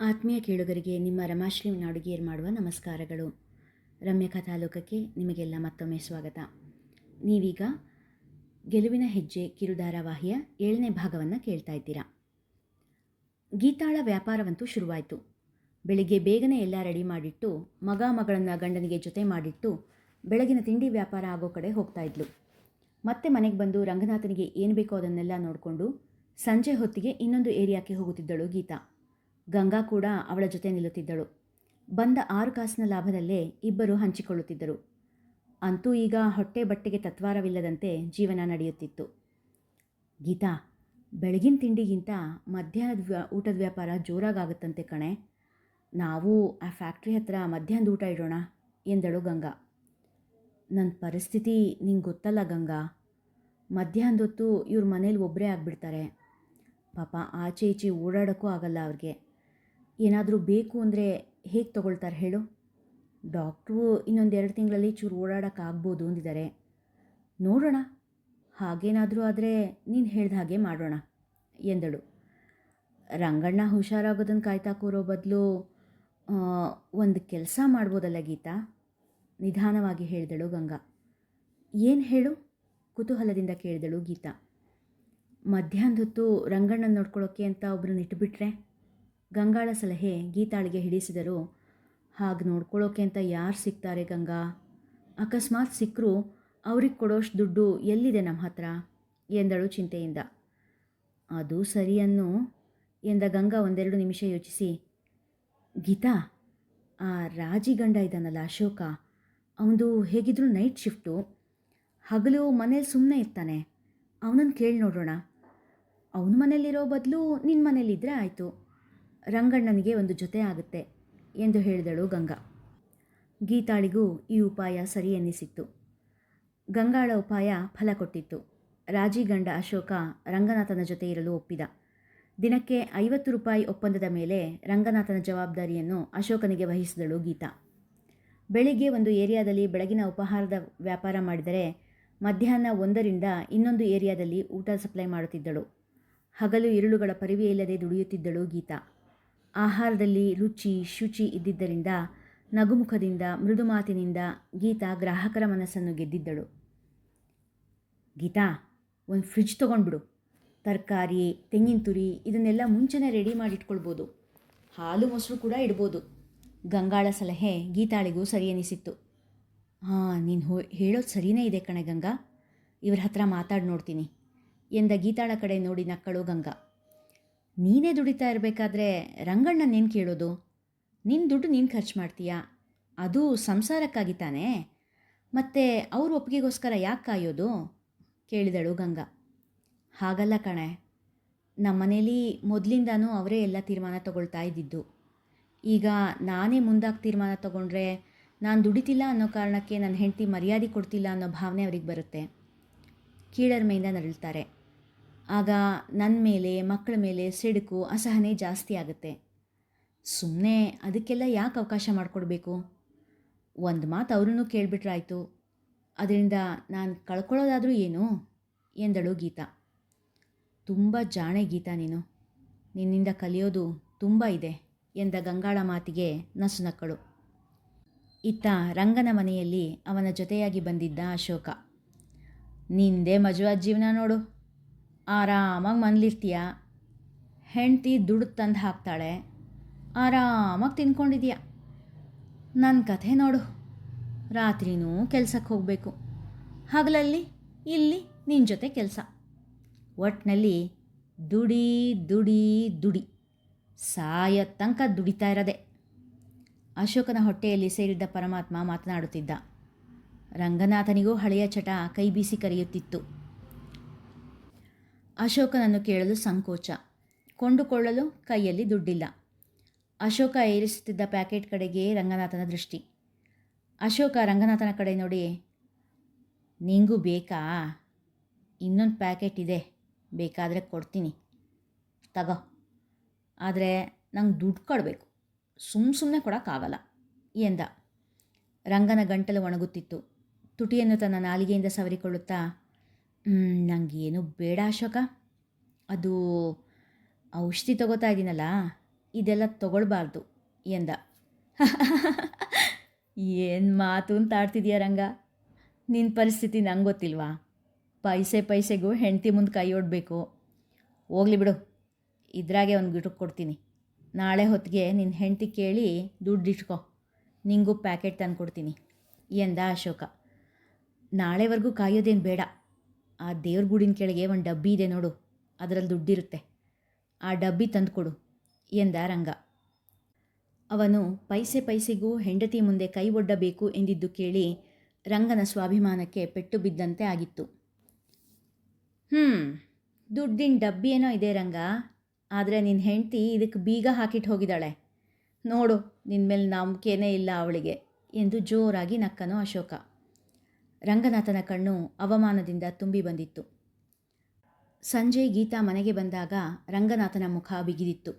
ಆತ್ಮೀಯ ಕೇಳುಗರಿಗೆ ನಿಮ್ಮ ರಮಾಶ್ರೀ ನಾಡುಗೇರ್ ಮಾಡುವ ನಮಸ್ಕಾರಗಳು. ರಮ್ಯಕಾ ತಾಲೂಕಕ್ಕೆ ನಿಮಗೆಲ್ಲ ಮತ್ತೊಮ್ಮೆ ಸ್ವಾಗತ. ನೀವೀಗ ಗೆಲುವಿನ ಹೆಜ್ಜೆ ಕಿರುಧಾರಾವಾಹಿಯ ಏಳನೇ ಭಾಗವನ್ನು ಕೇಳ್ತಾ ಇದ್ದೀರಾ. ಗೀತಾಳ ವ್ಯಾಪಾರವಂತೂ ಶುರುವಾಯಿತು. ಬೆಳಿಗ್ಗೆ ಬೇಗನೆ ಎಲ್ಲ ರೆಡಿ ಮಾಡಿಟ್ಟು, ಮಗ ಮಗಳನ್ನು ಗಂಡನಿಗೆ ಜೊತೆ ಮಾಡಿಟ್ಟು, ಬೆಳಗಿನ ತಿಂಡಿ ವ್ಯಾಪಾರ ಆಗೋ ಕಡೆ ಹೋಗ್ತಾ ಇದ್ಲು. ಮತ್ತೆ ಮನೆಗೆ ಬಂದು ರಂಗನಾಥನಿಗೆ ಏನು ಬೇಕೋ ಅದನ್ನೆಲ್ಲ ನೋಡಿಕೊಂಡು, ಸಂಜೆ ಹೊತ್ತಿಗೆ ಇನ್ನೊಂದು ಏರಿಯಾಕ್ಕೆ ಹೋಗುತ್ತಿದ್ದಳು ಗೀತಾ. ಗಂಗಾ ಕೂಡ ಅವಳ ಜೊತೆ ನಿಲ್ಲುತ್ತಿದ್ದಳು. ಬಂದ ಆರು ಕಾಸಿನ ಲಾಭದಲ್ಲೇ ಇಬ್ಬರು ಹಂಚಿಕೊಳ್ಳುತ್ತಿದ್ದರು. ಅಂತೂ ಈಗ ಹೊಟ್ಟೆ ಬಟ್ಟೆಗೆ ತತ್ವಾರವಿಲ್ಲದಂತೆ ಜೀವನ ನಡೆಯುತ್ತಿತ್ತು. ಗೀತಾ, ಬೆಳಗಿನ ತಿಂಡಿಗಿಂತ ಮಧ್ಯಾಹ್ನದ ಊಟದ ವ್ಯಾಪಾರ ಜೋರಾಗುತ್ತಂತೆ ಕಣೆ. ನಾವು ಆ ಫ್ಯಾಕ್ಟ್ರಿ ಹತ್ರ ಮಧ್ಯಾಹ್ನದ ಊಟ ಇಡೋಣ, ಎಂದಳು ಗಂಗಾ. ನನ್ನ ಪರಿಸ್ಥಿತಿ ನಿಂಗೆ ಗೊತ್ತಲ್ಲ ಗಂಗಾ. ಮಧ್ಯಾಹ್ನದೊತ್ತು ಇವ್ರ ಮನೇಲಿ ಒಬ್ಬರೇ ಆಗಿಬಿಡ್ತಾರೆ. ಪಾಪ ಆಚೆ ಈಚೆ ಓಡಾಡೋಕ್ಕೂ ಆಗಲ್ಲ ಅವ್ರಿಗೆ. ಏನಾದರೂ ಬೇಕು ಅಂದರೆ ಹೇಗೆ ತೊಗೊಳ್ತಾರೆ ಹೇಳು? ಡಾಕ್ಟ್ರು ಇನ್ನೊಂದು ಎರಡು ತಿಂಗಳಲ್ಲಿ ಚೂರು ಓಡಾಡೋಕ್ಕಾಗ್ಬೋದು ಅಂದಿದ್ದಾರೆ ನೋಡೋಣ. ಹಾಗೇನಾದರೂ ಆದರೆ ನೀನು ಹೇಳ್ದ ಹಾಗೆ ಮಾಡೋಣ ಎಂದಳು. ರಂಗಣ್ಣ ಹುಷಾರಾಗೋದನ್ನು ಕಾಯ್ತಾ ಕೂರೋ ಬದಲು ಒಂದು ಕೆಲಸ ಮಾಡ್ಬೋದಲ್ಲ ಗೀತಾ? ನಿಧಾನವಾಗಿ ಹೇಳಿದಳು ಗಂಗಾ. ಏನು ಹೇಳು? ಕುತೂಹಲದಿಂದ ಕೇಳಿದಳು ಗೀತಾ. ಮಧ್ಯಾಹ್ನದ ಹೊತ್ತು ರಂಗಣ್ಣನ ನೋಡ್ಕೊಳ್ಳೋಕ್ಕೆ ಅಂತ ಒಬ್ಬರನ್ನ ಇಟ್ಬಿಟ್ರೆ? ಗಂಗಾಳ ಸಲಹೆ ಗೀತಾಳಿಗೆ ಹಿಡಿಸಿದರು. ಹಾಗೆ ನೋಡ್ಕೊಳ್ಳೋಕೆ ಅಂತ ಯಾರು ಸಿಗ್ತಾರೆ ಗಂಗಾ? ಅಕಸ್ಮಾತ್ ಸಿಕ್ಕರೂ ಅವ್ರಿಗೆ ಕೊಡೋಷ್ಟು ದುಡ್ಡು ಎಲ್ಲಿದೆ ನಮ್ಮ ಹತ್ರ? ಎಂದಳು ಚಿಂತೆಯಿಂದ. ಅದು ಸರಿಯನ್ನು ಎಂದ ಗಂಗಾ ಒಂದೆರಡು ನಿಮಿಷ ಯೋಚಿಸಿ. ಗೀತಾ, ಆ ರಾಜಿ ಗಂಡ ಇದ್ದಾನಲ್ಲ ಅಶೋಕ, ಅವನದು ಹೇಗಿದ್ರು ನೈಟ್ ಶಿಫ್ಟು. ಹಗಲು ಮನೇಲಿ ಸುಮ್ಮನೆ ಇರ್ತಾನೆ. ಅವನನ್ನು ಕೇಳಿ ನೋಡೋಣ ಅವನ ಮನೇಲಿರೋ ಬದಲು ನಿನ್ನ ಮನೇಲಿದ್ದರೆ ಆಯಿತು. ರಂಗಣ್ಣನಿಗೆ ಒಂದು ಜೊತೆ ಆಗುತ್ತೆ ಎಂದು ಹೇಳಿದಳು ಗಂಗಾ. ಗೀತಾಳಿಗೂ ಈ ಉಪಾಯ ಸರಿ ಎನ್ನಿಸಿತ್ತು. ಗಂಗಾಳ ಉಪಾಯ ಫಲ ಕೊಟ್ಟಿತ್ತು. ರಾಜಿ ಗಂಡ ಅಶೋಕ ರಂಗನಾಥನ ಜೊತೆ ಇರಲು ಒಪ್ಪಿದ. ದಿನಕ್ಕೆ ಐವತ್ತು ರೂಪಾಯಿ ಒಪ್ಪಂದದ ಮೇಲೆ ರಂಗನಾಥನ ಜವಾಬ್ದಾರಿಯನ್ನು ಅಶೋಕನಿಗೆ ವಹಿಸಿದಳು ಗೀತಾ. ಬೆಳಿಗ್ಗೆ ಒಂದು ಏರಿಯಾದಲ್ಲಿ ಬೆಳಗಿನ ಉಪಹಾರದ ವ್ಯಾಪಾರ ಮಾಡಿದರೆ ಮಧ್ಯಾಹ್ನ ಒಂದರಿಂದ ಇನ್ನೊಂದು ಏರಿಯಾದಲ್ಲಿ ಊಟ ಸಪ್ಲೈ ಮಾಡುತ್ತಿದ್ದಳು. ಹಗಲು ಇರುಳುಗಳ ಪರಿವೆಯಿಲ್ಲದೆ ದುಡಿಯುತ್ತಿದ್ದಳು ಗೀತಾ. ಆಹಾರದಲ್ಲಿ ರುಚಿ, ಶುಚಿ ಇದ್ದಿದ್ದರಿಂದ, ನಗುಮುಖದಿಂದ ಮೃದು ಮಾತಿನಿಂದ ಗೀತಾ ಗ್ರಾಹಕರ ಮನಸ್ಸನ್ನು ಗೆದ್ದಿದ್ದಳು. ಗೀತಾ, ಒಂದು ಫ್ರಿಜ್ ತೊಗೊಂಡ್ಬಿಡು. ತರಕಾರಿ, ತೆಂಗಿನ ತುರಿ ಇದನ್ನೆಲ್ಲ ಮುಂಚೆನೇ ರೆಡಿ ಮಾಡಿಟ್ಕೊಳ್ಬೋದು. ಹಾಲು ಮೊಸರು ಕೂಡ ಇಡ್ಬೋದು. ಗಂಗಾಳ ಸಲಹೆ ಗೀತಾಳಿಗೂ ಸರಿ ಅನಿಸಿತ್ತು. ಹಾಂ ನೀನು ಹೋ, ಹೇಳೋದು ಸರಿಯೇ ಇದೆ ಕಣೆ ಗಂಗಾ. ಇವ್ರ ಹತ್ರ ಮಾತಾಡಿ ನೋಡ್ತೀನಿ. ಎಂದ ಗೀತಾಳ ಕಡೆ ನೋಡಿ ನಕ್ಕಳು ಗಂಗಾ. ನೀನೇ ದುಡಿತಾ ಇರಬೇಕಾದ್ರೆ ರಂಗಣ್ಣನೇನು ಕೇಳೋದು? ನಿನ್ನ ದುಡ್ಡು ನೀನು ಖರ್ಚು ಮಾಡ್ತೀಯಾ? ಅದು ಸಂಸಾರಕ್ಕಾಗಿ ತಾನೇ? ಮತ್ತು ಅವ್ರ ಒಪ್ಪಿಗೆಗೋಸ್ಕರ ಯಾಕೆ ಕಾಯೋದು? ಕೇಳಿದಳು ಗಂಗಾ. ಹಾಗಲ್ಲ ಕಣೆ. ನಮ್ಮ ಮನೇಲಿ ಮೊದಲಿಂದನೂ ಅವರೇ ಎಲ್ಲ ತೀರ್ಮಾನ ತಗೊಳ್ತಾ ಇದ್ದಿದ್ದು. ಈಗ ನಾನೇ ಮುಂದಾಗಿ ತೀರ್ಮಾನ ತಗೊಂಡ್ರೆ ನಾನು ದುಡಿತಿಲ್ಲ ಅನ್ನೋ ಕಾರಣಕ್ಕೆ ನನ್ನ ಹೆಂಡತಿ ಮರ್ಯಾದೆ ಕೊಡ್ತಿಲ್ಲ ಅನ್ನೋ ಭಾವನೆ ಅವ್ರಿಗೆ ಬರುತ್ತೆ. ಕೀಳರ್ಮೆಯಿಂದ ನರಳ್ತಾರೆ. ಆಗ ನನ್ನ ಮೇಲೆ, ಮಕ್ಕಳ ಮೇಲೆ ಸಿಡುಕು, ಅಸಹನೆ ಜಾಸ್ತಿ ಆಗುತ್ತೆ. ಸುಮ್ಮನೆ ಅದಕ್ಕೆಲ್ಲ ಯಾಕೆ ಅವಕಾಶ ಮಾಡಿಕೊಡ್ಬೇಕು? ಒಂದು ಮಾತು ಅವರನ್ನು ಕೇಳಿಬಿಟ್ರಾಯ್ತು. ಅದರಿಂದ ನಾನು ಕಳ್ಕೊಳ್ಳೋದಾದರೂ ಏನು? ಎಂದಳು ಗೀತಾ. ತುಂಬ ಜಾಣೆ ಗೀತಾ ನೀನು. ನಿನ್ನಿಂದ ಕಲಿಯೋದು ತುಂಬ ಇದೆ ಎಂದ ಗಂಗಾಳ ಮಾತಿಗೆ ನಸುನಕ್ಕಳು ಇತ್ತ ರಂಗನ ಮನೆಯಲ್ಲಿ ಅವನ ಜೊತೆಯಾಗಿ ಬಂದಿದ್ದ ಅಶೋಕ. ನಿಂದೇ ಮಜುವಾದ ಜೀವನ ನೋಡು. ಆರಾಮಾಗಿ ಮನ್ಲಿರ್ತೀಯ? ಹೆಂಡತಿ ದುಡ್ಡು ತಂದು ಹಾಕ್ತಾಳೆ. ಆರಾಮಾಗಿ ತಿನ್ಕೊಂಡಿದೀಯ? ನನ್ನ ಕಥೆ ನೋಡು. ರಾತ್ರಿನೂ ಕೆಲಸಕ್ಕೆ ಹೋಗಬೇಕು. ಹಗಲಲ್ಲಿ, ಇಲ್ಲಿ ನಿನ್ನ ಜೊತೆ ಕೆಲಸ. ಒಟ್ಟಿನಲ್ಲಿ ದುಡಿ ದುಡಿ ದುಡಿ. ಸಾಯ ತನಕ ದುಡಿತಾ ಇರೋದೆ. ಅಶೋಕನ ಹೊಟ್ಟೆಯಲ್ಲಿ ಸೇರಿದ್ದ ಪರಮಾತ್ಮ ಮಾತನಾಡುತ್ತಿದ್ದ. ರಂಗನಾಥನಿಗೂ ಹಳೆಯ ಚಟ ಕೈ ಬೀಸಿ ಕರೆಯುತ್ತಿತ್ತು. ಅಶೋಕನನ್ನು ಕೇಳಲು ಸಂಕೋಚ. ಕೊಂಡುಕೊಳ್ಳಲು ಕೈಯಲ್ಲಿ ದುಡ್ಡಿಲ್ಲ. ಅಶೋಕ ಏರಿಸುತ್ತಿದ್ದ ಪ್ಯಾಕೆಟ್ ಕಡೆಗೆ ರಂಗನಾಥನ ದೃಷ್ಟಿ. ಅಶೋಕ ರಂಗನಾಥನ ಕಡೆ ನೋಡಿ, ನಿಂಗೂ ಬೇಕಾ? ಇನ್ನೊಂದು ಪ್ಯಾಕೆಟ್ ಇದೆ. ಬೇಕಾದರೆ ಕೊಡ್ತೀನಿ. ತಗೋ. ಆದರೆ ನಂಗೆ ದುಡ್ಡು ಕೊಡಬೇಕು. ಸುಮ್ಮ ಸುಮ್ಮನೆ ಕೊಡೋಕ್ಕಾಗಲ್ಲ, ಎಂದ. ರಂಗನ ಗಂಟಲು ಒಣಗುತ್ತಿತ್ತು. ತುಟಿಯನ್ನು ತನ್ನ ನಾಲಿಗೆಯಿಂದ ಸವರಿಕೊಳ್ಳುತ್ತಾ ನನಗೇನು ಬೇಡ ಅಶೋಕ. ಅದು ಔಷಧಿ ತಗೋತಾ ಇದ್ದೀನಲ್ಲ ಇದೆಲ್ಲ ತಗೊಳ್ಬಾರ್ದು ಎಂದ. ಏನು ಮಾತು ಅಂತ ಆಡ್ತಿದ್ಯಾ ರಂಗ? ನಿನ್ನ ಪರಿಸ್ಥಿತಿ ನಂಗೆ ಗೊತ್ತಿಲ್ವಾ? ಪೈಸೆ ಪೈಸೆಗೂ ಹೆಂಡತಿ ಮುಂದೆ ಕೈ ಒಡ್ಬೇಕು. ಹೋಗ್ಲಿ ಬಿಡು, ಇದ್ರಾಗೆ ಒಂದು ಗಿಡಕ್ಕೆ ಕೊಡ್ತೀನಿ. ನಾಳೆ ಹೊತ್ತಿಗೆ ನಿನ್ನ ಹೆಂಡತಿ ಕೇಳಿ ದುಡ್ಡು ಇಟ್ಕೊ. ನಿಂಗೂ ಪ್ಯಾಕೆಟ್ ತಂದು ಕೊಡ್ತೀನಿ ಎಂದ ಅಶೋಕ. ನಾಳೆವರೆಗೂ ಕಾಯೋದೇನು ಬೇಡ. ಆ ದೇವ್ರ ಗುಡಿನ ಕೆಳಗೆ ಒಂದು ಡಬ್ಬಿ ಇದೆ ನೋಡು, ಅದರಲ್ಲಿ ದುಡ್ಡಿರುತ್ತೆ. ಆ ಡಬ್ಬಿ ತಂದುಕೊಡು ಎಂದ ರಂಗ ಅವನು ಪೈಸೆ ಪೈಸೆಗೂ ಹೆಂಡತಿ ಮುಂದೆ ಕೈ ಒಡ್ಡಬೇಕು ಎಂದಿದ್ದು ಕೇಳಿ ರಂಗನ ಸ್ವಾಭಿಮಾನಕ್ಕೆ ಪೆಟ್ಟು ಬಿದ್ದಂತೆ ಆಗಿತ್ತು. ಹ್ಞೂ ದುಡ್ಡಿನ ಡಬ್ಬಿ ಏನೋ ಇದೆ ರಂಗ, ಆದರೆ ನಿನ್ನ ಹೆಂಡತಿ ಇದಕ್ಕೆ ಬೀಗ ಹಾಕಿಟ್ಟು ಹೋಗಿದ್ದಾಳೆ. ನೋಡು ನಿನ್ನ ಮೇಲೆ ನಂಬಿಕೆನೇ ಇಲ್ಲ ಅವಳಿಗೆ, ಎಂದು ಜೋರಾಗಿ ನಕ್ಕನು ಅಶೋಕ. ರಂಗನಾಥನ ಕಣ್ಣು ಅವಮಾನದಿಂದ ತುಂಬಿ ಬಂದಿತ್ತು. ಸಂಜೆ ಗೀತಾ ಮನೆಗೆ ಬಂದಾಗ ರಂಗನಾಥನ ಮುಖ ಬಿಗಿದಿತ್ತು.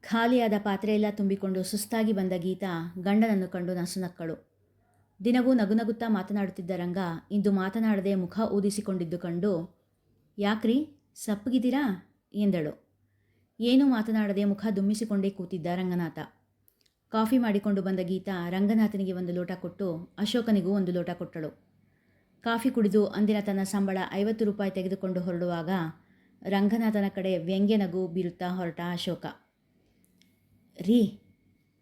ಖಾಲಿಯಾದ ಪಾತ್ರೆಯೆಲ್ಲ ತುಂಬಿಕೊಂಡು ಸುಸ್ತಾಗಿ ಬಂದ ಗೀತಾ ಗಂಡನನ್ನು ಕಂಡು ನಸುನಕ್ಕಳು. ದಿನವೂ ನಗುನಗುತ್ತಾ ಮಾತನಾಡುತ್ತಿದ್ದ ರಂಗ ಇಂದು ಮಾತನಾಡದೆ ಮುಖ ಊದಿಸಿಕೊಂಡಿದ್ದು ಕಂಡು, ಯಾಕ್ರಿ? ಸಪ್ಪಗಿದ್ದೀರಾ? ಎಂದಳು. ಏನೂ ಮಾತನಾಡದೆ ಮುಖ ದುಮ್ಮಿಸಿಕೊಂಡೇ ಕೂತಿದ್ದ ರಂಗನಾಥ. ಕಾಫಿ ಮಾಡಿಕೊಂಡು ಬಂದ ಗೀತಾ ರಂಗನಾಥನಿಗೆ ಒಂದು ಲೋಟ ಕೊಟ್ಟು ಅಶೋಕನಿಗೂ ಒಂದು ಲೋಟ ಕೊಟ್ಟಳು. ಕಾಫಿ ಕುಡಿದು ಅಂದಿನ ತನ್ನ ಸಂಬಳ ಐವತ್ತು ರೂಪಾಯಿ ತೆಗೆದುಕೊಂಡು ಹೊರಡುವಾಗ ರಂಗನಾಥನ ಕಡೆ ವ್ಯಂಗ್ಯ ನಗು ಬೀರುತ್ತಾ ಹೊರಟ ಅಶೋಕ. ರೀ,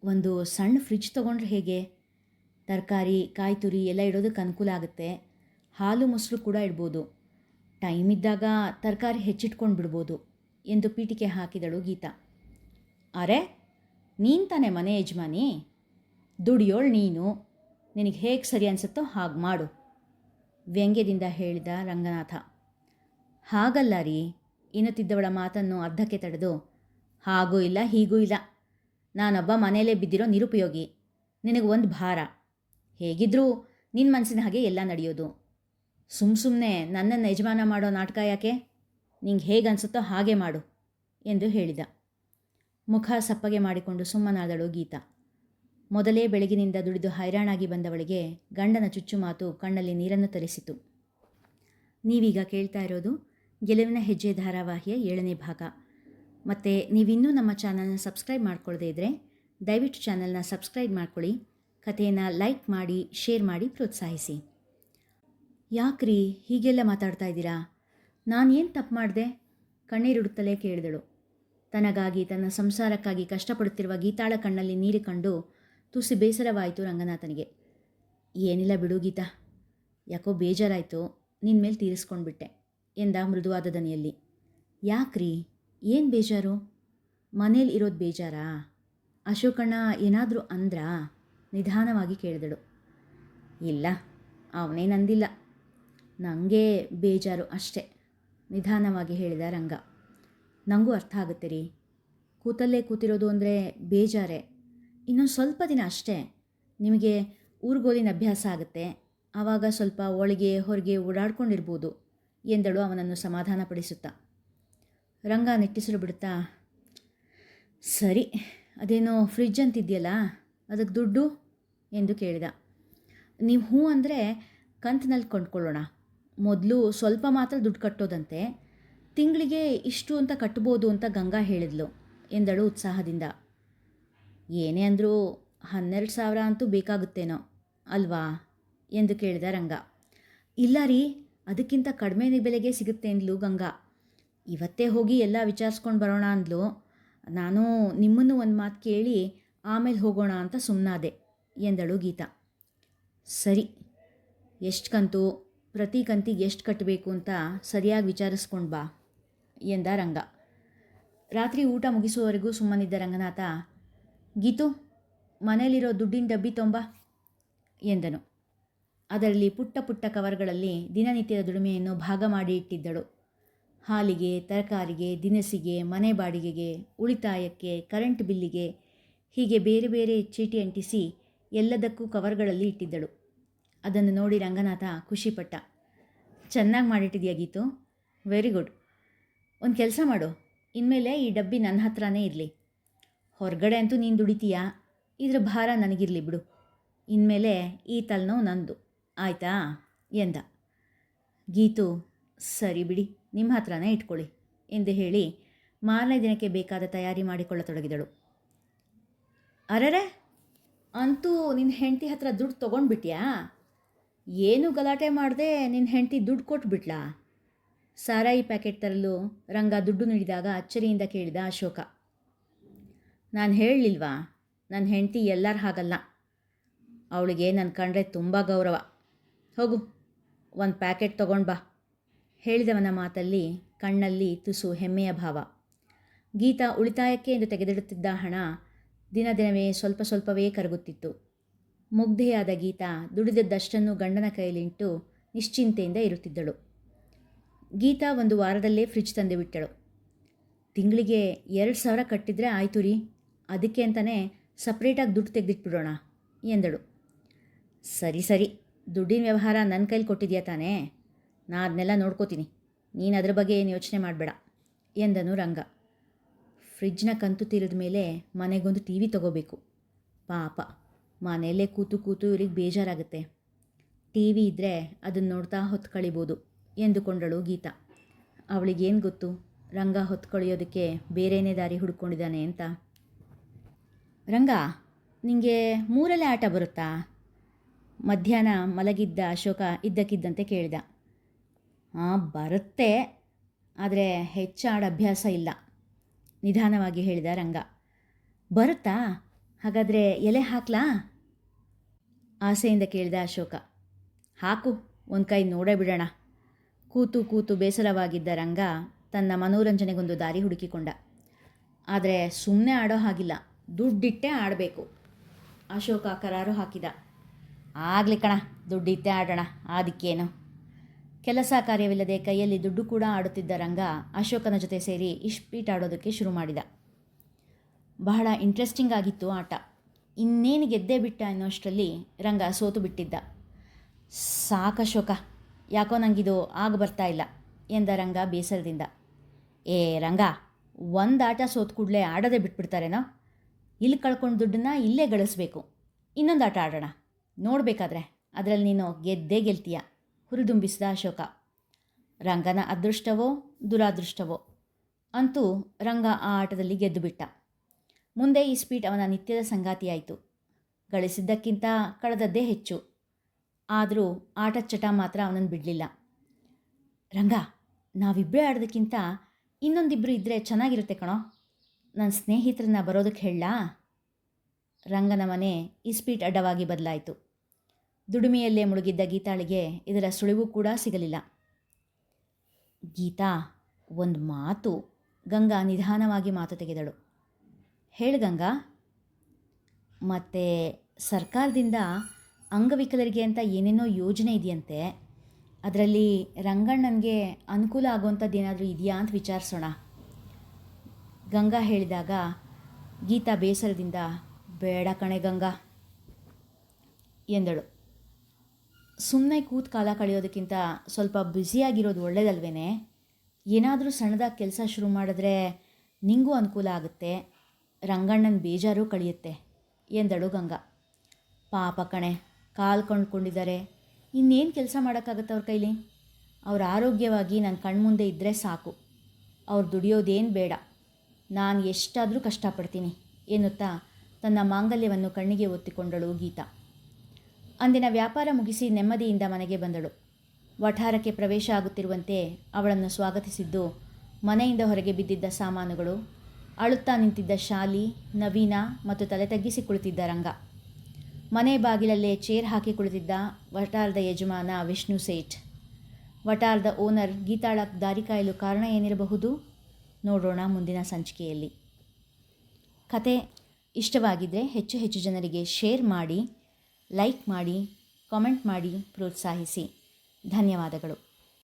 ಒಂದು ಸಣ್ಣ ಫ್ರಿಜ್ ತೊಗೊಂಡ್ರೆ ಹೇಗೆ? ತರಕಾರಿ ಕಾಯಿ ತುರಿ ಎಲ್ಲ ಇಡೋದಕ್ಕೆ ಅನುಕೂಲ ಆಗುತ್ತೆ. ಹಾಲು, ಮೊಸರು ಕೂಡ ಇಡ್ಬೋದು. ಟೈಮ್ ಇದ್ದಾಗ ತರಕಾರಿ ಹೆಚ್ಚಿಟ್ಕೊಂಡು ಬಿಡ್ಬೋದು ಎಂದು ಪೀಟಿಕೆ ಹಾಕಿದಳು ಗೀತಾ. ಅರೆ ನೀನು ತಾನೇ ಮನೆ ಯಜಮಾನಿ, ದುಡಿಯೋಳು ನೀನು. ನಿನಗೆ ಹೇಗೆ ಸರಿ ಅನಿಸುತ್ತೋ ಹಾಗೆ ಮಾಡು. ವ್ಯಂಗ್ಯದಿಂದ ಹೇಳಿದ ರಂಗನಾಥ, ಹಾಗಲ್ಲ ರೀ ಇನ್ನುತ್ತಿದ್ದವಳ ಮಾತನ್ನು ಅರ್ಧಕ್ಕೆ ತಡೆದು, ಹಾಗೂ ಇಲ್ಲ, ಹೀಗೂ ಇಲ್ಲ. ನಾನೊಬ್ಬ ಮನೆಯಲ್ಲೇ ಬಿದ್ದಿರೋ ನಿರುಪಯೋಗಿ, ನಿನಗೆ ಒಂದು ಭಾರ. ಹೇಗಿದ್ರೂ ನಿನ್ನ ಮನಸ್ಸಿನ ಹಾಗೆ ಎಲ್ಲ ನಡೆಯೋದು. ಸುಮ್ಮ ಸುಮ್ಮನೆ ನನ್ನನ್ನು ಯಜಮಾನ ಮಾಡೋ ನಾಟಕ ಯಾಕೆ? ನಿಂಗೆ ಹೇಗೆ ಅನಿಸುತ್ತೋ ಹಾಗೆ ಮಾಡು, ಎಂದು ಹೇಳಿದ. ಮುಖ ಸಪ್ಪಗೆ ಮಾಡಿಕೊಂಡು ಸುಮ್ಮನಾದಳು ಗೀತಾ. ಮೊದಲೇ ಬೆಳಗಿನಿಂದ ದುಡಿದು ಹೈರಾಣಾಗಿ ಬಂದವಳಿಗೆ ಗಂಡನ ಚುಚ್ಚು ಮಾತು ಕಣ್ಣಲ್ಲಿ ನೀರನ್ನು ತರಿಸಿತು. ನೀವೀಗ ಕೇಳ್ತಾ ಇರೋದು ಗೆಲುವಿನ ಹೆಜ್ಜೆ ಧಾರಾವಾಹಿಯ ಏಳನೇ ಭಾಗ. ಮತ್ತು ನೀವಿನ್ನೂ ನಮ್ಮ ಚಾನಲ್ನ ಸಬ್ಸ್ಕ್ರೈಬ್ ಮಾಡ್ಕೊಳ್ಳದೇ ಇದ್ದರೆ ದಯವಿಟ್ಟು ಚಾನಲ್ನ ಸಬ್ಸ್ಕ್ರೈಬ್ ಮಾಡ್ಕೊಳ್ಳಿ ಕಥೆಯನ್ನು ಲೈಕ್ ಮಾಡಿ, ಶೇರ್ ಮಾಡಿ ಪ್ರೋತ್ಸಾಹಿಸಿ. ಯಾಕ್ರಿ ಹೀಗೆಲ್ಲ ಮಾತಾಡ್ತಾ ಇದ್ದೀರಾ? ನಾನು ಏನು ತಪ್ಪು ಮಾಡಿದೆ? ಕಣ್ಣೀರಿಡುತ್ತಲೇ ಕೇಳಿದಳು. ತನಗಾಗಿ, ತನ್ನ ಸಂಸಾರಕ್ಕಾಗಿ ಕಷ್ಟಪಡುತ್ತಿರುವ ಗೀತಾಳ ಕಣ್ಣಲ್ಲಿ ನೀರು ಕಂಡು ತುಸಿ ಬೇಸರವಾಯಿತು ರಂಗನಾಥನಿಗೆ. ಏನಿಲ್ಲ ಬಿಡು ಗೀತಾ, ಯಾಕೋ ಬೇಜಾರಾಯಿತು ನಿನ್ನ ಮೇಲೆ ತೀರಿಸ್ಕೊಂಡ್ಬಿಟ್ಟೆ ಎಂದ ಮೃದುವಾದ ದನಿಯಲ್ಲಿ. ಯಾಕ್ರಿ? ಏನು ಬೇಜಾರು? ಮನೇಲಿ ಇರೋದು ಬೇಜಾರಾ? ಅಶೋಕಣ್ಣ ಏನಾದರೂ ಅಂದ್ರಾ? ನಿಧಾನವಾಗಿ ಕೇಳಿದಳು. ಇಲ್ಲ ಅವನೇನಂದಿಲ್ಲ ನನಗೆ ಬೇಜಾರು ಅಷ್ಟೇ, ನಿಧಾನವಾಗಿ ಹೇಳಿದ ರಂಗ. ನನಗೂ ಅರ್ಥ ಆಗುತ್ತೆ ರೀ. ಕೂತಲ್ಲೇ ಕೂತಿರೋದು ಅಂದರೆ ಬೇಜಾರೆ. ಇನ್ನೊಂದು ಸ್ವಲ್ಪ ದಿನ ಅಷ್ಟೇ ನಿಮಗೆ ಊರ್ಗೋಲಿನ ಅಭ್ಯಾಸ ಆಗುತ್ತೆ. ಆವಾಗ ಸ್ವಲ್ಪ ಒಳಗೆ ಹೊರಗೆ ಓಡಾಡ್ಕೊಂಡಿರ್ಬೋದು ಎಂದಳು ಅವನನ್ನು ಸಮಾಧಾನಪಡಿಸುತ್ತಾ. ರಂಗ ನೆಟ್ಟಿಸಲು ಬಿಡುತ್ತಾ, ಸರಿ, ಅದೇನೋ ಫ್ರಿಡ್ಜ್ ಅಂತಿದೆಯಲ್ಲ, ಅದಕ್ಕೆ ದುಡ್ಡು? ಎಂದು ಕೇಳಿದ. ನೀವು ಹ್ಞೂ ಅಂದರೆ ಕಂತಿನಲ್ಲಿ ಕೊಂಡ್ಕೊಳ್ಳೋಣ. ಮೊದಲು ಸ್ವಲ್ಪ ಮಾತ್ರ ದುಡ್ಡು ಕಟ್ಟೋದಂತೆ ತಿಂಗಳಿಗೆ ಇಷ್ಟು ಅಂತ ಕಟ್ಬೋದು ಅಂತ ಗಂಗಾ ಹೇಳಿದ್ಲು ಎಂದಳು ಉತ್ಸಾಹದಿಂದ. ಏನೇ ಅಂದರೂ ಹನ್ನೆರಡು ಸಾವಿರ ಅಂತೂ ಬೇಕಾಗುತ್ತೇನೋ ಅಲ್ವಾ ಎಂದು ಕೇಳಿದ ರಂಗ. ಇಲ್ಲ ರೀ, ಅದಕ್ಕಿಂತ ಕಡಿಮೆ ಬೆಲೆಗೆ ಸಿಗುತ್ತೆ ಅಂದ್ಲು ಗಂಗಾ. ಇವತ್ತೇ ಹೋಗಿ ಎಲ್ಲ ವಿಚಾರಿಸ್ಕೊಂಡು ಬರೋಣ ಅಂದ್ಲು. ನಾನು ನಿಮ್ಮನ್ನು ಒಂದು ಮಾತು ಕೇಳಿ ಆಮೇಲೆ ಹೋಗೋಣ ಅಂತ ಸುಮ್ಮನಾದೆ ಎಂದಳು ಗೀತಾ. ಸರಿ, ಎಷ್ಟು ಕಂತು? ಪ್ರತಿ ಕಂತಿಗೆ ಎಷ್ಟು ಕಟ್ಟಬೇಕು ಅಂತ ಸರಿಯಾಗಿ ವಿಚಾರಿಸ್ಕೊಂಡು ಬಾ. ಎಂದ ರಂಗ. ರಾತ್ರಿ ಊಟ ಮುಗಿಸುವವರೆಗೂ ಸುಮ್ಮನಿದ್ದ ರಂಗನಾಥ, ಗೀತು, ಮನೆಯಲ್ಲಿರೋ ದುಡ್ಡಿನ ಡಬ್ಬಿ ತೊಂಬ ಎಂದನು. ಅದರಲ್ಲಿ ಪುಟ್ಟ ಪುಟ್ಟ ಕವರ್ಗಳಲ್ಲಿ ದಿನನಿತ್ಯದ ದುಡಿಮೆಯನ್ನು ಭಾಗ ಮಾಡಿ ಇಟ್ಟಿದ್ದಳು. ಹಾಲಿಗೆ, ತರಕಾರಿಗೆ, ದಿನಸಿಗೆ, ಮನೆ ಬಾಡಿಗೆಗೆ, ಉಳಿತಾಯಕ್ಕೆ, ಕರೆಂಟ್ ಬಿಲ್ಲಿಗೆ, ಹೀಗೆ ಬೇರೆ ಬೇರೆ ಚೀಟಿ ಅಂಟಿಸಿ ಎಲ್ಲದಕ್ಕೂ ಕವರ್ಗಳಲ್ಲಿ ಇಟ್ಟಿದ್ದಳು. ಅದನ್ನು ನೋಡಿ ರಂಗನಾಥ ಖುಷಿಪಟ್ಟ. ಚೆನ್ನಾಗಿ ಮಾಡಿಟ್ಟಿದೆಯಾ ಗೀತು? ವೆರಿ ಗುಡ್ ಒಂದು ಕೆಲಸ ಮಾಡು. ಇನ್ಮೇಲೆ ಈ ಡಬ್ಬಿ ನನ್ನ ಹತ್ರನೇ ಇರಲಿ. ಹೊರಗಡೆ ಅಂತೂ ನೀನು ದುಡಿತೀಯಾ? ಇದ್ರ ಭಾರ ನನಗಿರಲಿ ಬಿಡು. ಇನ್ಮೇಲೆ ಈ ತಲೆನೋವು ನಂದು. ಆಯಿತಾ? ಎಂದ. ಗೀತು, ಸರಿ ಬಿಡಿ ನಿಮ್ಮ ಹತ್ರನೇ ಇಟ್ಕೊಳ್ಳಿ ಎಂದು ಹೇಳಿ ಮಾರನೇ ದಿನಕ್ಕೆ ಬೇಕಾದ ತಯಾರಿ ಮಾಡಿಕೊಳ್ಳತೊಡಗಿದಳು. ಅರರೆ, ಅಂತೂ ನಿನ್ನ ಹೆಂಡತಿ ಹತ್ರ ದುಡ್ಡು ತೊಗೊಂಡ್ಬಿಟ್ಯಾ? ಏನು ಗಲಾಟೆ ಮಾಡದೆ ನಿನ್ನ ಹೆಂಡತಿ ದುಡ್ಡು ಕೊಟ್ಬಿಟ್ಲಾ? ಸಾರಾಯಿ ಪ್ಯಾಕೆಟ್ ತರಲು ರಂಗ ದುಡ್ಡು ನೀಡಿದಾಗ ಅಚ್ಚರಿಯಿಂದ ಕೇಳಿದ ಅಶೋಕ. ನಾನು ಹೇಳಲಿಲ್ವಾ? ನನ್ನ ಹೆಂಡತಿ ಎಲ್ಲರ ಹಾಗಲ್ಲ. ಅವಳಿಗೆ ನನ್ನ ಕಂಡ್ರೆ ತುಂಬ ಗೌರವ. ಹೋಗು, ಒಂದು ಪ್ಯಾಕೆಟ್ ತೊಗೊಂಡು ಬಾ. ಹೇಳಿದವನ ಮಾತಲ್ಲಿ ಕಣ್ಣಲ್ಲಿ ತುಸು ಹೆಮ್ಮೆಯ ಭಾವ. ಗೀತಾ ಉಳಿತಾಯಕ್ಕೆ ಎಂದು ತೆಗೆದಿಡುತ್ತಿದ್ದ ಹಣ ದಿನ ದಿನವೇ ಸ್ವಲ್ಪ ಸ್ವಲ್ಪವೇ ಕರಗುತ್ತಿತ್ತು. ಮುಗ್ಧೆಯಾದ ಗೀತಾ ದುಡಿದದ್ದಷ್ಟನ್ನು ಗಂಡನ ಕೈಲಿಂಟು ನಿಶ್ಚಿಂತೆಯಿಂದ ಇರುತ್ತಿದ್ದಳು. ಗೀತಾ ಒಂದು ವಾರದಲ್ಲೇ ಫ್ರಿಜ್ ತಂದೆ ಬಿಟ್ಟಳು. ತಿಂಗಳಿಗೆ ಎರಡು ಸಾವಿರ ಕಟ್ಟಿದರೆ ಆಯಿತು ರೀ, ಅದಕ್ಕೆ ಅಂತಲೇ ಸಪ್ರೇಟಾಗಿ ದುಡ್ಡು ತೆಗೆದಿಟ್ಬಿಡೋಣ ಎಂದಳು. ಸರಿ ಸರಿ, ದುಡ್ಡಿನ ವ್ಯವಹಾರ ನನ್ನ ಕೈಲಿ ಕೊಟ್ಟಿದ್ಯಾ ತಾನೇ? ನಾ ಅದನ್ನೆಲ್ಲ ನೋಡ್ಕೋತೀನಿ, ನೀನು ಅದ್ರ ಬಗ್ಗೆ ಏನು ಯೋಚನೆ ಮಾಡಬೇಡ ಎಂದನು ರಂಗ. ಫ್ರಿಜ್ನ ಕಂತು ತೀರಿದ ಮೇಲೆ ಮನೆಗೊಂದು ಟಿ ವಿ ತಗೋಬೇಕು. ಪಾಪ, ಮನೆಯಲ್ಲೇ ಕೂತು ಕೂತು ಇವ್ರಿಗೆ ಬೇಜಾರಾಗುತ್ತೆ. ಟಿ ವಿ ಇದ್ದರೆ ಅದನ್ನು ನೋಡ್ತಾ ಹೊತ್ತು ಕಳಿಬೋದು ಎಂದುಕೊಂಡಳು ಗೀತಾ. ಅವಳಿಗೇನು ಗೊತ್ತು? ರಂಗ ಹೊತ್ಕೊಳಿಯೋದಕ್ಕೆ ಬೇರೆಯೇ ದಾರಿ ಹುಡ್ಕೊಂಡಿದ್ದಾನೆ ಅಂತ. ರಂಗ ನಿಮಗೆ ಮೂರಲ್ಲೇ ಆಟ ಬರುತ್ತಾ? ಮಧ್ಯಾಹ್ನ ಮಲಗಿದ್ದ ಅಶೋಕ ಇದ್ದಕ್ಕಿದ್ದಂತೆ ಕೇಳಿದ. ಹಾಂ ಬರುತ್ತೆ. ಆದರೆ ಹೆಚ್ಚಾಡ ಅಭ್ಯಾಸ ಇಲ್ಲ, ನಿಧಾನವಾಗಿ ಹೇಳಿದ ರಂಗ. ಬರುತ್ತಾ? ಹಾಗಾದರೆ ಎಲೆ ಹಾಕ್ಲಾ? ಆಸೆಯಿಂದ ಕೇಳಿದ ಅಶೋಕ. ಹಾಕು, ಒಂದು ಕೈ ನೋಡೇ ಬಿಡೋಣ. ಕೂತು ಕೂತು ಬೇಸರವಾಗಿದ್ದ ರಂಗ ತನ್ನ ಮನೋರಂಜನೆಗೊಂದು ದಾರಿ ಹುಡುಕಿಕೊಂಡ. ಆದರೆ ಸುಮ್ಮನೆ ಆಡೋ ಹಾಗಿಲ್ಲ. ದುಡ್ಡಿಟ್ಟೇ ಆಡಬೇಕು. ಅಶೋಕ ಕರಾರು ಹಾಕಿದ. ಆಗಲಿ ಕಣ, ದುಡ್ಡಿಟ್ಟೇ ಆಡೋಣ ಅದಕ್ಕೇನು ಕೆಲಸ ಕಾರ್ಯವಿಲ್ಲದೆ ಕೈಯಲ್ಲಿ ದುಡ್ಡು ಕೂಡ ಆಡುತ್ತಿದ್ದ ರಂಗ ಅಶೋಕನ ಜೊತೆ ಸೇರಿ ಇಷ್ಪೀಟ್ ಆಡೋದಕ್ಕೆ ಶುರು ಮಾಡಿದ. ಬಹಳ ಇಂಟ್ರೆಸ್ಟಿಂಗ್ ಆಗಿತ್ತು ಆಟ. ಇನ್ನೇನು ಗೆದ್ದೇ ಬಿಟ್ಟ ಅನ್ನೋಷ್ಟರಲ್ಲಿ ರಂಗ ಸೋತು ಬಿಟ್ಟಿದ್ದ. ಸಾಕಶೋಕ. ಯಾಕೋ ನನಗಿದು ಆಗ ಬರ್ತಾ ಇಲ್ಲ, ಎಂದ ರಂಗ ಬೇಸರದಿಂದ. ಏ ರಂಗ, ಒಂದು ಆಟ ಸೋತ್ ಕೂಡಲೇ ಆಡೋದೇ ಬಿಟ್ಬಿಡ್ತಾರೇನೋ? ಇಲ್ಲಿ ಕಳ್ಕೊಂಡು ದುಡ್ಡನ್ನ ಇಲ್ಲೇ ಗಳಿಸ್ಬೇಕು. ಇನ್ನೊಂದು ಆಟ ಆಡೋಣ. ನೋಡಬೇಕಾದ್ರೆ ಅದರಲ್ಲಿ ನೀನು ಗೆದ್ದೇ ಗೆಲ್ತೀಯ. ಹುರಿದುಂಬಿಸಿದ ಅಶೋಕ. ರಂಗನ ಅದೃಷ್ಟವೋ ದುರಾದೃಷ್ಟವೋ? ಅಂತೂ ರಂಗ ಆ ಆಟದಲ್ಲಿ ಗೆದ್ದು ಬಿಟ್ಟ. ಮುಂದೆ ಈ ಸ್ಪೀಟ್ ಅವನ ನಿತ್ಯದ ಸಂಗಾತಿಯಾಯಿತು. ಗಳಿಸಿದ್ದಕ್ಕಿಂತ ಕಳೆದದ್ದೇ ಹೆಚ್ಚು. ಆದರೂ ಆಟದ ಚಟ ಮಾತ್ರ ಅವನನ್ನು ಬಿಡಲಿಲ್ಲ. ರಂಗ, ನಾವಿಬ್ಬರೇ ಆಡೋದಕ್ಕಿಂತ ಇನ್ನೊಂದಿಬ್ಬರು ಇದ್ದರೆ ಚೆನ್ನಾಗಿರುತ್ತೆ ಕಣೋ. ನನ್ನ ಸ್ನೇಹಿತರನ್ನ ಬರೋದಕ್ಕೆ ಹೇಳಲಾ? ರಂಗನ ಮನೆ ಇಸ್ಪೀಟ್ ಅಡ್ಡವಾಗಿ ಬದಲಾಯಿತು. ದುಡಿಮೆಯಲ್ಲೇ ಮುಳುಗಿದ್ದ ಗೀತಾಳಿಗೆ ಇದರ ಸುಳಿವು ಕೂಡ ಸಿಗಲಿಲ್ಲ. ಗೀತಾ, ಒಂದು ಮಾತು. ಗಂಗಾ ನಿಧಾನವಾಗಿ ಮಾತು ತೆಗೆದಳು. ಹೇಳು ಗಂಗಾ. ಮತ್ತು ಸರ್ಕಾರದಿಂದ ಅಂಗವಿಕಲರಿಗೆ ಅಂತ ಏನೇನೋ ಯೋಜನೆ ಇದೆಯಂತೆ, ಅದರಲ್ಲಿ ರಂಗಣ್ಣನಿಗೆ ಅನುಕೂಲ ಆಗುವಂಥದ್ದು ಏನಾದರೂ ಇದೆಯಾ ಅಂತ ವಿಚಾರಿಸೋಣ. ಗಂಗಾ ಹೇಳಿದಾಗ, ಗೀತಾ ಬೇಸರದಿಂದ, ಬೇಡ ಕಣೆ ಗಂಗಾ ಎಂದಳು. ಸುಮ್ಮನೆ ಕೂತ್ ಕಾಲ ಕಳೆಯೋದಕ್ಕಿಂತ ಸ್ವಲ್ಪ ಬ್ಯುಸಿಯಾಗಿರೋದು ಒಳ್ಳೇದಲ್ವೇ ಏನಾದರೂ ಸಣ್ಣದಾಗಿ ಕೆಲಸ ಶುರು ಮಾಡಿದ್ರೆ ನಿಂಗೂ ಅನುಕೂಲ ಆಗುತ್ತೆ, ರಂಗಣ್ಣನ ಬೇಜಾರು ಕಳೆಯುತ್ತೆ, ಎಂದಳು ಗಂಗಾ. ಪಾಪ ಕಣೆ ಕಾಲು ಕೊಂಡ್ಕೊಂಡಿದ್ದಾರೆ. ಇನ್ನೇನು ಕೆಲಸ ಮಾಡೋಕ್ಕಾಗತ್ತೆ ಅವ್ರ ಕೈಲಿ? ಅವ್ರ ಆರೋಗ್ಯವಾಗಿ ನನ್ನ ಕಣ್ಮುಂದೆ ಇದ್ದರೆ ಸಾಕು. ಅವ್ರು ದುಡಿಯೋದೇನು ಬೇಡ. ನಾನು ಎಷ್ಟಾದರೂ ಕಷ್ಟಪಡ್ತೀನಿ ಎನ್ನುತ್ತಾ ತನ್ನ ಮಾಂಗಲ್ಯವನ್ನು ಕಣ್ಣಿಗೆ ಒತ್ತಿಕೊಂಡಳು ಗೀತಾ. ಅಂದಿನ ವ್ಯಾಪಾರ ಮುಗಿಸಿ ನೆಮ್ಮದಿಯಿಂದ ಮನೆಗೆ ಬಂದಳು. ವಠಾರಕ್ಕೆ ಪ್ರವೇಶ ಆಗುತ್ತಿರುವಂತೆ ಅವಳನ್ನು ಸ್ವಾಗತಿಸಿದ್ದು ಮನೆಯಿಂದ ಹೊರಗೆ ಬಿದ್ದಿದ್ದ ಸಾಮಾನುಗಳು, ಅಳುತ್ತಾ ನಿಂತಿದ್ದ ಶಾಲಿ, ನವೀನ ಮತ್ತು ತಲೆ ತಗ್ಗಿಸಿ ಕುಳಿತಿದ್ದ ರಂಗ. ಮನೆ ಬಾಗಿಲಲ್ಲೇ ಚೇರ್ ಹಾಕಿ ಕುಳಿತಿದ್ದ ವಟಾರದ ಯಜಮಾನ ವಿಷ್ಣು ಸೇಠ್. ವಟಾರದ ಓನರ್ ಗೀತಾಳ ದಾರಿ ಕಾಯಲು ಕಾರಣ ಏನಿರಬಹುದು? ನೋಡೋಣ ಮುಂದಿನ ಸಂಚಿಕೆಯಲ್ಲಿ. ಕತೆ ಇಷ್ಟವಾಗಿದ್ದರೆ ಹೆಚ್ಚು ಹೆಚ್ಚು ಜನರಿಗೆ ಶೇರ್ ಮಾಡಿ, ಲೈಕ್ ಮಾಡಿ, ಕಾಮೆಂಟ್ ಮಾಡಿ, ಪ್ರೋತ್ಸಾಹಿಸಿ. ಧನ್ಯವಾದಗಳು.